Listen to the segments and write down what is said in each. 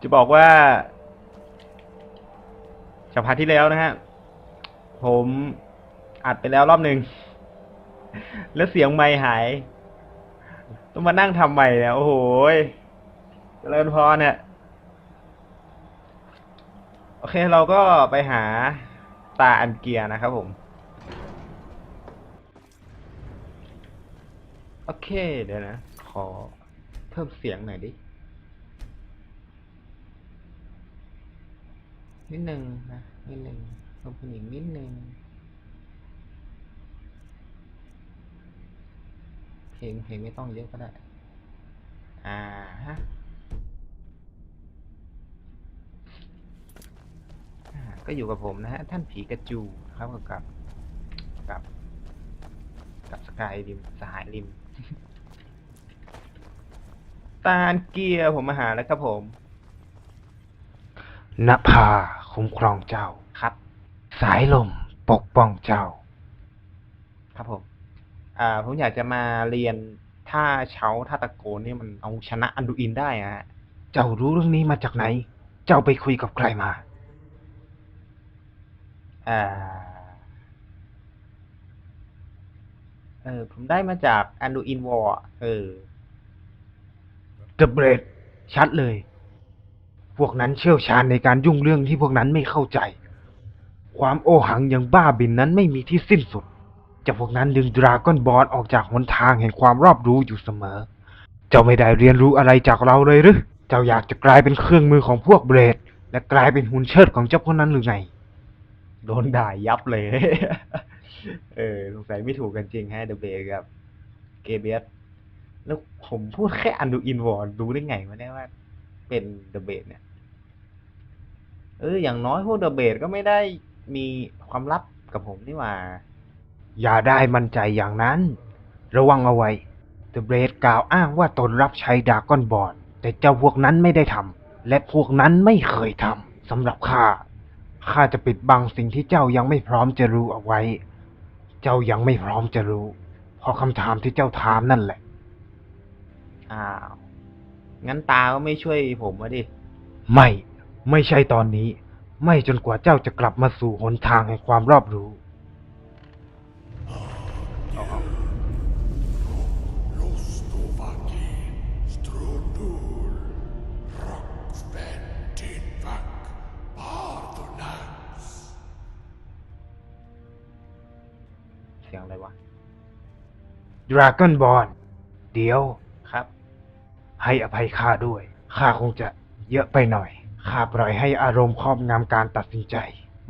จะบอกว่าจากพาร์ที่แล้วนะฮะ ผมอัดไปแล้วรอบหนึ่ง แล้วเสียงไม่หาย ต้องมานั่งทำใหม่เนี่ยโอ้โหเจริญพรเนี่ยโอเคเราก็ไปหาตาอันเกียร์นะครับผม โอเค เดี๋ยวนะ ขอเพิ่มเสียงหน่อยดิ นิดนึงนะ นิดนึงเพิ่มอีกนิดนึง เพลงเพลงไม่ต้องเยอะก็ได้ อ่าฮะก็อยู่กับผมนะฮะ ท่านผีกระจูครับกับ กับ กับสกายริมสหายริม ตาลเกียร์ผมมาหาแล้วครับผม นภาคุ้มครองเจ้า ครับ สายลมปกป้องเจ้า ครับผม อ่า ผมอยากจะมาเรียนท่าเช้าท่าตะโกนนี่มันเอาชนะอันดูอินได้อะฮะเจ้ารู้เรื่องนี้มาจากไหน เจ้าไปคุยกับใครมา อ่า เออ ผมได้มาจากอันดูอินวอร์เออ The b r a d ชัดเลย พวกนั้นเชี่ยวชาญในการยุ่งเรื่องที่พวกนั้นไม่เข้าใจ ความโอหังอย่างบ้าบินนั้นไม่มีที่สิ้นสุดเจ้าพวกนั้นดึงดราก้อนบอลออกจากหนทางแห่งความรอบรู้อยู่เสมอ เจ้าไม่ได้เรียนรู้อะไรจากเราเลยหรือ เจ้าอยากจะกลายเป็นเครื่องมือของพวกเบรด และกลายเป็นหุ่นเชิดของเจ้าพวกนั้นหรือไง โดนด่ายับเลย เออสงสัยไม่ถูกกันจริงฮะเดอะเบกับเกเบสแล้วผมพูดแค่อันดูอินวอร์รู้ได้ไงวะเนี่ยว่า เป็นเดอะเบเนี่ยเอออย่างน้อยพวกเดอะเบก็ไม่ได้มีความลับกับผมนี่หว่า อย่าได้มั่นใจอย่างนั้น ระวังเอาไว้ The b r a d กล่าวอ้างว่าตนรับใช้ดากอนบอลแต่เจ้าพวกนั้นไม่ได้ทำและพวกนั้นไม่เคยทำสำหรับข้าข้าจะปิดบังสิ่งที่เจ้ายังไม่พร้อมจะรู้เอาไว้ เจ้ายังไม่พร้อมจะรู้ เพราะคำถามที่เจ้าถามนั่นแหละ อ้าว งั้นตาก็ไม่ช่วยผมวะดิ ไม่ ไม่ใช่ตอนนี้ ไม่จนกว่าเจ้าจะกลับมาสู่หนทางแห่งความรอบรู้ ดราก้อนบอลเดี๋ยวครับ ให้อภัยข้าด้วยข้าคงจะเยอะไปหน่อยข้าปล่อยให้อารมณ์ครอบงำการตัดสินใจ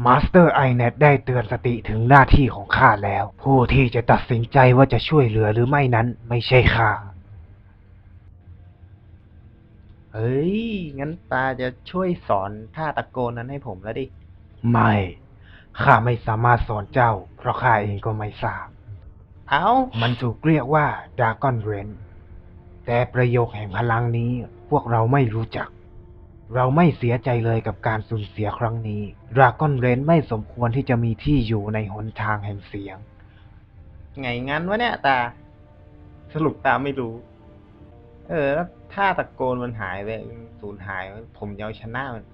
มาสเตอร์ไอเน็ตได้เตือนสติถึงหน้าที่ของข้าแล้ว ผู้ที่จะตัดสินใจว่าจะช่วยเหลือหรือไม่นั้นไม่ใช่ข้าเฮ้ย งั้นตาจะช่วยสอนท่าตะโกนนั้นให้ผมแล้วดิ ไม่ ข้าไม่สามารถสอนเจ้า เพราะข้าเองก็ไม่ทราบ เอ้ามันถูกเรียกว่าดากอนเรนแต่ประโยคแห่งพลังนี้พวกเราไม่รู้จัก เราไม่เสียใจเลยกับการสูญเสียครั้งนี้ดราก้อนเรนไม่สมควรที่จะมีที่อยู่ในหนทางแห่งเสียง ไงงั้นวะเนี่ยตา สรุปตาไม่รู้ เออแล้วท่าตะโกนมันหายไปสูญหายไปผมจะเอาชนะมัน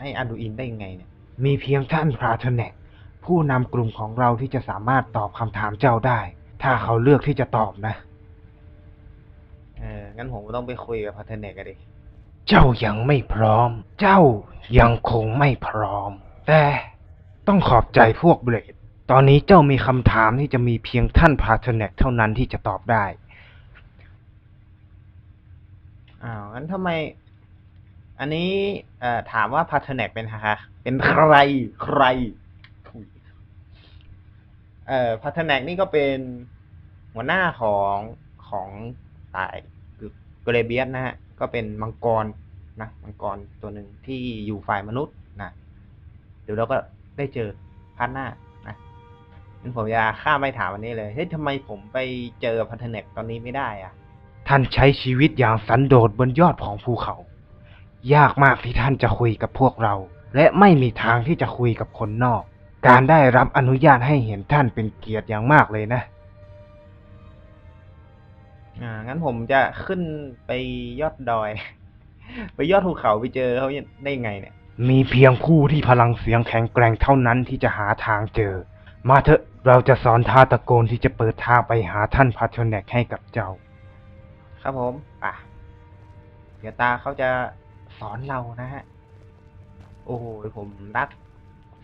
ให้อันดูอินได้ยังไงเนี่ย มีเพียงท่านพราเทเนกผู้นำกลุ่มของเราที่จะสามารถตอบคำถามเจ้าได้ ถ้าเขาเลือกที่จะตอบนะเอองั้นผมก็ต้องไปคุยกับพัฒเนกกันดิ เจ้ายังไม่พร้อม เจ้ายังคงไม่พร้อม แต่ต้องขอบใจพวกเบรด ตอนนี้เจ้ามีคำถามที่จะมีเพียงท่านพาเทเนกเท่านั้นที่จะตอบได้ อ้าว งั้นทำไม อันนี้เอ่อถามว่าพัฒเนกเป็นใครเป็นใคร ใครถุย เอ่อพัฒเนกนี่ก็เป็นหัวหน้าของของตายคือเกรเบียสนะฮะ ก็เป็นมังกรนะมังกรตัวหนึ่งที่อยู่ฝ่ายมนุษย์นะเดี๋ยวเราก็ได้เจอพาร์ทหน้านะงั้นผมจะข้ามไปถามวันนี้เลยเฮ้ยทำไมผมไปเจอพัฒเนกตอนนี้ไม่ได้อะท่านใช้ชีวิตอย่างสันโดษบนยอดของภูเขา ยากมากที่ท่านจะคุยกับพวกเรา และไม่มีทางที่จะคุยกับคนนอก การได้รับอนุญาตให้เห็นท่านเป็นเกียรติอย่างมากเลยนะ อ่า งั้นผมจะขึ้นไปยอดดอย ไปยอดภูเขาไปเจอเขาได้ไงเนี่ย มีเพียงผู้ที่พลังเสียงแข็งแกร่งเท่านั้นที่จะหาทางเจอ มาเถอะเราจะสอนท่าตะโกนที่จะเปิดทางไปหาท่านพาโทแนกให้กับเจ้า ครับผม อะ เดี๋ยวตาเขาจะสอนเรานะฮะ โอ้โหผมรัก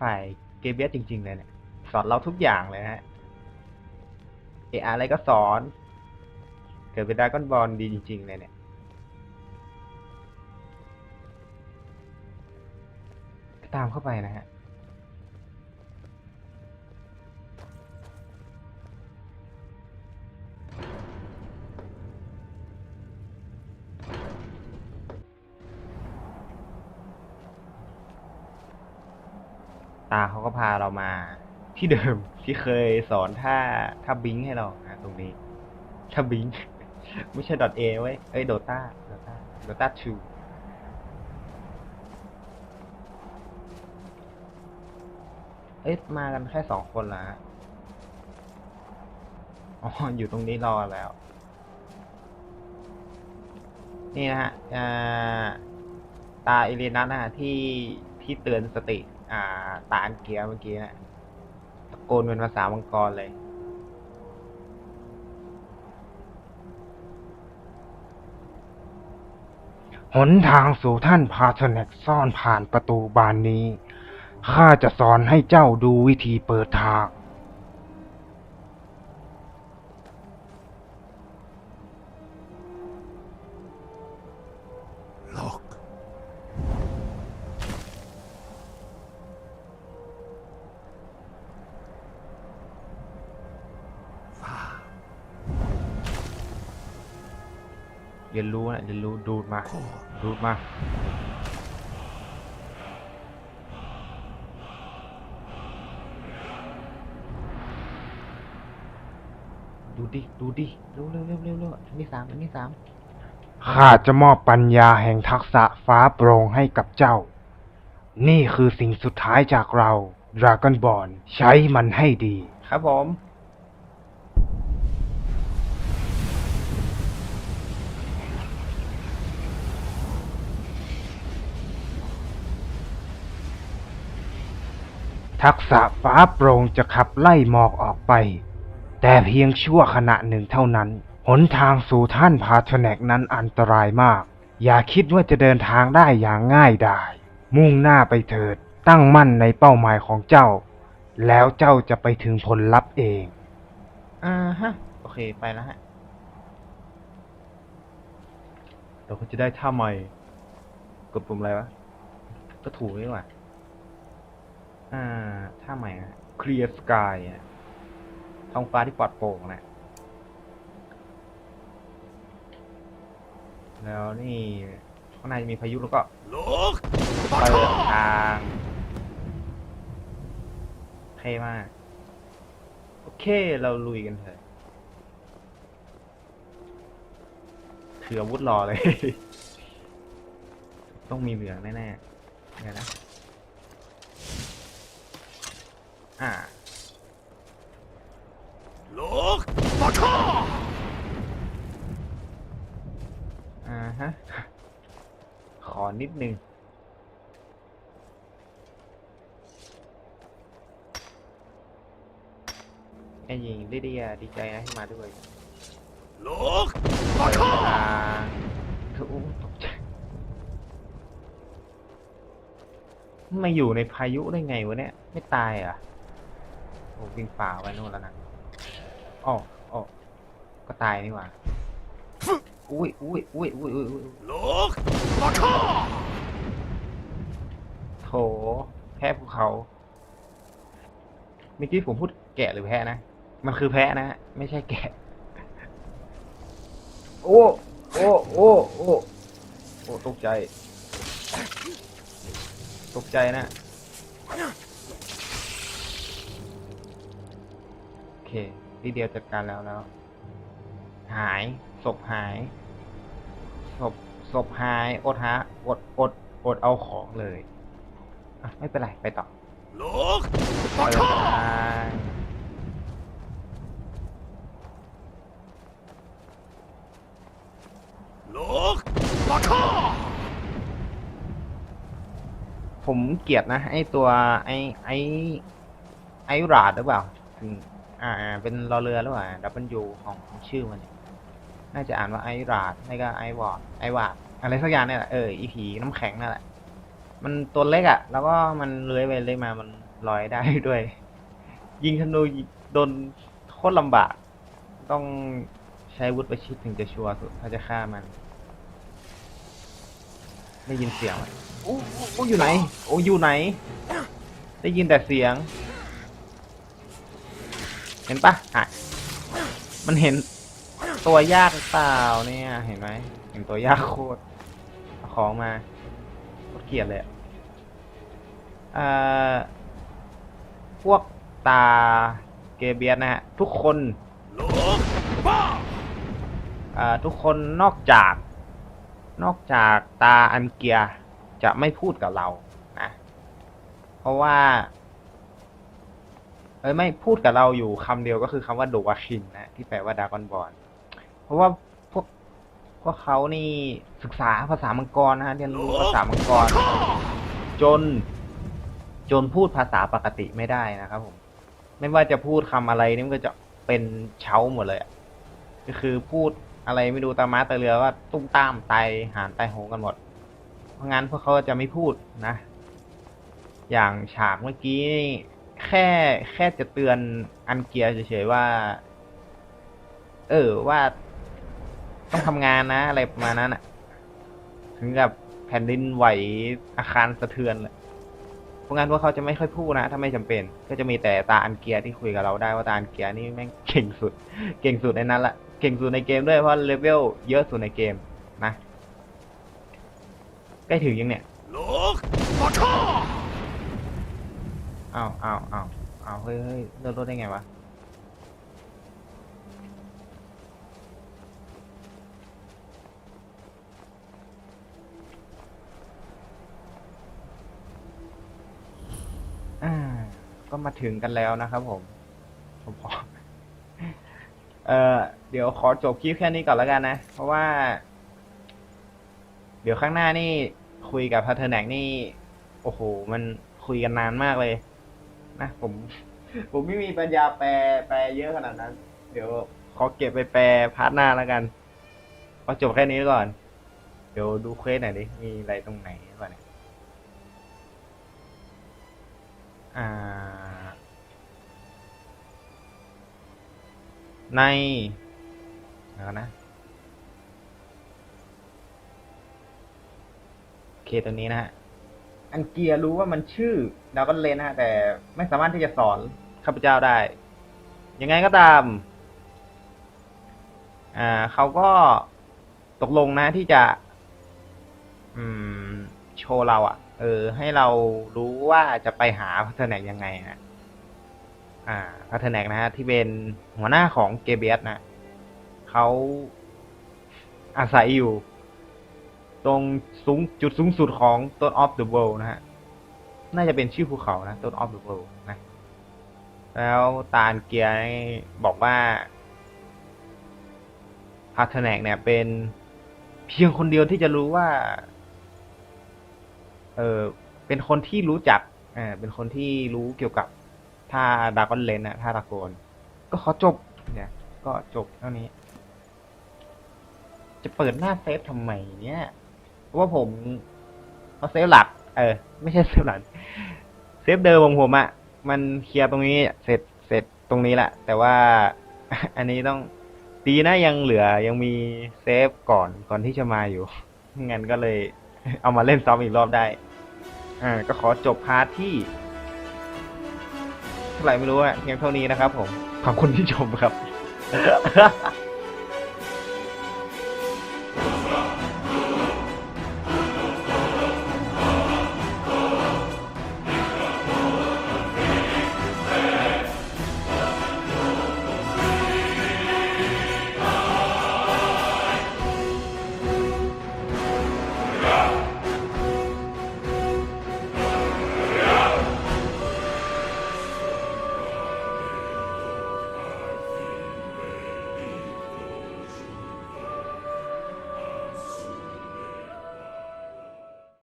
ฝ่าย เกมเบียสจริง ๆ เลยเนี่ย สอนเราทุกอย่างเลยฮะเอะอะไรก็สอน เกิดเป็นดาก้อนบอลดีจริง ๆ เลยเนี่ย ตามเข้าไปนะฮะ พาเรามาที่เดิมที่เคยสอนท่าท่าบิงให้เรานะตรงนี้ท่าบิง ไม่ใช่ .a เอไว้เอ้ยโดต้าโดต้าโดต้า2เอ้ยมากันแค่สองคนละอ๋ออยู่ตรงนี้รอแล้ว นี่นะฮะตาเอเลนัสนะฮะที่ที่เตือนสติ อ่า ตาอันเกียเมื่อกี้นะตะโกนเป็นภาษามังกรเลย หนทางสู่ท่านพาโทแนกซ่อนผ่านประตูบานนี้ ข้าจะสอนให้เจ้าดูวิธีเปิดทาง เรียนรู้นะเรียนรู้ดูดมา Core. ดูดมาดูดิดูดิเร็วเร็วเร็วเร็วเร็วอันที่สามอันที่สามข้าจะมอบปัญญาแห่งทักษะฟ้าโปร่งให้กับเจ้า นี่คือสิ่งสุดท้ายจากเราดราก้อนบอลใช้มันให้ดี ครับผม ทักษะฟ้าโปร่งจะขับไล่หมอกออกไป แต่เพียงชั่วขณะหนึ่งเท่านั้น หนทางสู่ท่านพาโทแนกนั้นอันตรายมาก อย่าคิดว่าจะเดินทางได้อย่างง่ายดาย มุ่งหน้าไปเถิด ตั้งมั่นในเป้าหมายของเจ้า แล้วเจ้าจะไปถึงผลลัพธ์เอง อ่าฮะ โอเคไปแล้วฮะ เราก็จะได้ท่าใหม่ กดปุ่มอะไรวะ ก็ถูกนี่หว่า อ่าท่าใหม่นะ Clear Sky อะท้องฟ้าที่ปลอดโปร่งนะ แล้วนี่ข้างในจะมีพายุแล้วก็ Lock. เปิดทางเท่มาก โอเค เราลุยกันเถอะถืออาวุธรอเลย ต้องมีเหลืองแน่ๆเดี๋ยวนะ อ่า Lock. Baka. อ่าฮะ ขอนิดนึง แค่ยิงลิเดียดีใจนะที่มาด้วย Lock. เปิด Baka. ทางคืออู้ตกใจมาอยู่ในพายุได้ไงวะเนี่ย ไม่ตายเหรอะ โอ้วิ่งฝ่าไปโน่นแล้วนะอ๋ออ๋อก็ตายนี่หว่า อุ้ยอุ้ยอุ้ยอุ้ยอุ้ยอุ้ย Lock. Baka. โถแพ้ภูเขาเมื่อกี้ผมพูดแกะหรือแพ้นะ มันคือแพ้นะฮะไม่ใช่แกะ โอ้ โอ้ โอ้ โอ้ โอ้ ตกใจ ตกใจนะ เคทีเดียวจัดการแล้วแล้ว หายศพหายศพศพหายอดฮะอดอดอดเอาของเลยอะไม่เป็นไรไปต่อลูกปะทอลูกปะทอผมเกลียดนะ ไอตัวไอไอไอราดหรือเปล่า อ่าเป็นรอเรือหรือเปล่าดับเบิลยูของของชื่อมันเนี่ยน่าจะอ่านว่าไอราดไม่ก็ไอวอร์ดไอวาดอะไรสักอย่างเนี่ยแหละเอออีผีน้ำแข็งนั่นแหละ มันตัวเล็กอะ่ะ แล้วก็มันเลื้อยไปเลื้อยมามันลอยได้ด้วย ยิงธนูโดนโคตรลำบาก ต้องใช้วุธประชิดถึงจะชัวร์สุดถ้าจะฆ่ามัน ได้ยินเสียงมันโอ้โอ้โอ้อยู่ไหน โอ้อยู่ไหน ได้ยินแต่เสียง เห็นปะอะมันเห็นตัวยากหรือเปล่าเนี่ยเห็นไหมเห็นตัวยากโคตรเอาของมาโคตรเกลียดเลยอะเอ่อพวกตาเกเบียสนะฮะทุกคน，อ่าทุกคนนอกจาก นอกจากตาอันเกียจะไม่พูดกับเรานะเพราะว่า อ้ยไม่พูดกับเราอยู่คำเดียวก็คือคำว่าโดวาคินนะที่แปลว่าดากอนบอลเพราะว่าพวกพวกเขานี่ศึกษาภาษามังกรนะฮะเรียนรู้ภาษามังกร จน จนพูดภาษาปกติไม่ได้นะครับผม ไม่ว่าจะพูดคำอะไรนี่มันก็จะเป็นเช้าหมดเลยอะก็คือพูดอะไรไม่ดูตามาตาเรือว่าตุ้มตามไตหานไตโหงกันหมด เพราะงั้นพวกเขาจะไม่พูดนะ อย่างฉากเมื่อกี้นี่ แค่แค่จะเตือนอันเกียร์เฉยๆว่า เออว่าต้องทำงานนะ อะไรประมาณนั้นอะถึงกับแผ่นดินไหวอาคารสะเทือนเลยเพราะงั้นว่าเขาจะไม่ค่อยพูดนะ ถ้าไม่จำเป็น ก็จะมีแต่ตาอันเกียร์ที่คุยกับเราได้ว่าตาอันเกียร์นี่แม่งเก่งสุด เก่งสุดในนั้นละเก่งสุดในเกมด้วยเพราะเลเวลเยอะสุดในเกมนะใกล้ถึงยังเนี่ยลูกม อ้าวอ้าวอ้าวอ้าวเฮ้ยเฮ้ยเลือนรถได้ไงวะ อ่า ก็มาถึงกันแล้วนะครับผม ผมขอเอ่อ เดี๋ยวขอจบคลิปแค่นี้ก่อนแล้วกันนะ เพราะว่า เดี๋ยวข้างหน้านี่คุยกับพัทเทอร์แนกนี่ โอ้โห มันคุยกันนานมากเลย นะผม ผมไม่มีปัญญาแปลแปลเยอะขนาดนั้น เดี๋ยวขอเก็บไปแปลพาร์ทหน้าแล้วกันพอจบแค่นี้ก่อน เดี๋ยวดูเควสหน่อยดิ มีอะไรตรงไหนบ้างเนี่ยอ่า ในเดี๋ยวนะโอเคตัวนี้นะฮะ อันเกียร์รู้ว่ามันชื่อดาวก็เลนนะฮะแต่ไม่สามารถที่จะสอนข้าพเจ้าได้ ยังไงก็ตาม อ่าเขาก็ตกลงนะที่จะ อืม โชว์เราอะ่ะ เออ ให้เรารู้ว่าจะไปหาพัฒแนกยังไงฮะอ่าพัฒแนกนะฮะที่เป็นหัวหน้าของเกเบียสนะเขาอาศัยอยู่ ตรงสูงจุดสูงสุดของต้นออฟเดอะเวิลด์นะฮะ น่าจะเป็นชื่อภูเขานะต้นออฟเดอะเวิลด์นะ แล้วตาลเกียร์บอกว่าพาร์ทแนกเนี่ยเป็นเพียงคนเดียวที่จะรู้ว่า เออเป็นคนที่รู้จักเออเป็นคนที่รู้เกี่ยวกับท่าดากอนเลนนะท่าตะโกน ก็ขอจบ เนี่ย ก็จบเท่านี้ จะเปิดหน้าเซฟทำไมเนี่ย ว่าผมเอาเซฟหลัก เออ ไม่ใช่เซฟหลัก เซฟเดิมของผมอะ่ะมันเคลียร์ตรงนี้เสร็จเสร็จตรงนี้แหละ แต่ว่าอันนี้ต้องดีนะยังเหลือยังมีเซฟก่อนก่อนที่จะมาอยู่งั้นก็เลย เอามาเล่นซ้อมอีกรอบได้ อ่า ก็ขอจบพาร์ทที่เท่าไหร่ไม่รู้อะเพียงเท่านี้นะครับผมขอบคุณที่ชมครับ